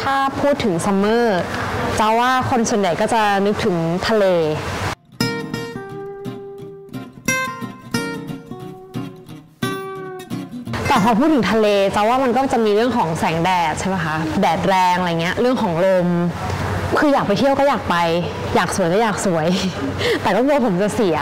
ถ้าพูดถึงซัมเมอร์จะว่าคนส่วนใหญ่ก็จะนึกถึงทะเลแต่พอพูดถึงทะเลจะว่ามันก็จะมีเรื่องของแสงแดดใช่ไหมคะ แดดแรงอะไรเงี้ย เรื่องของลม คืออยากไปเที่ยวก็อยากไป อยากสวยก็อยากสวย แต่ก็กลัวผมจะเสีย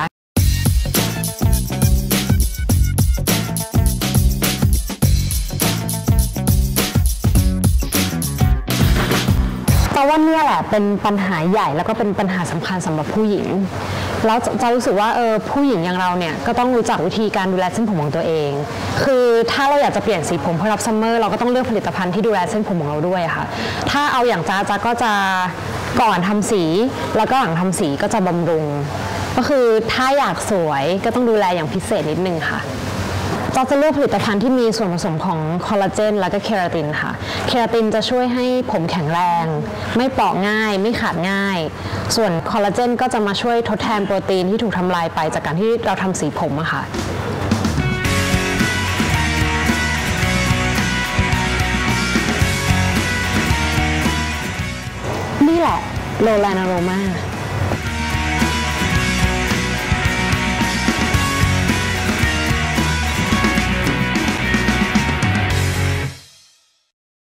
แต่ว่าเนี่ยแหละเป็นปัญหาใหญ่แล้วก็เป็นปัญหาสำคัญสำหรับผู้หญิงแล้วจะจะรู้สึกว่าเออผู้หญิงอย่างเราเนี่ยก็ต้องรู้จักวิธีการดูแลเส้นผมของตัวเอง คือถ้าเราอยากจะเปลี่ยนสีผมเพื่อรับซัมเมอร์เราก็ต้องเลือกผลิตภัณฑ์ที่ดูแลเส้นผมของเราด้วยค่ะ ถ้าเอาอย่างจ้าจ้าก็จะก่อนทำสีแล้วก็หลังทำสีก็จะบำรุง ก็คือถ้าอยากสวยก็ต้องดูแลอย่างพิเศษนิดนึงค่ะ เราจะเลือกผลิตภัณฑ์ที่มีส่วนผสมของคอลลาเจนและก็เคราตินค่ะ เคราตินจะช่วยให้ผมแข็งแรง ไม่เปราะง่าย ไม่ขาดง่าย ส่วนคอลลาเจนก็จะมาช่วยทดแทนโปรตีนที่ถูกทำลายไปจากการที่เราทำสีผมอะค่ะนี่แหละโลแลนอโรมา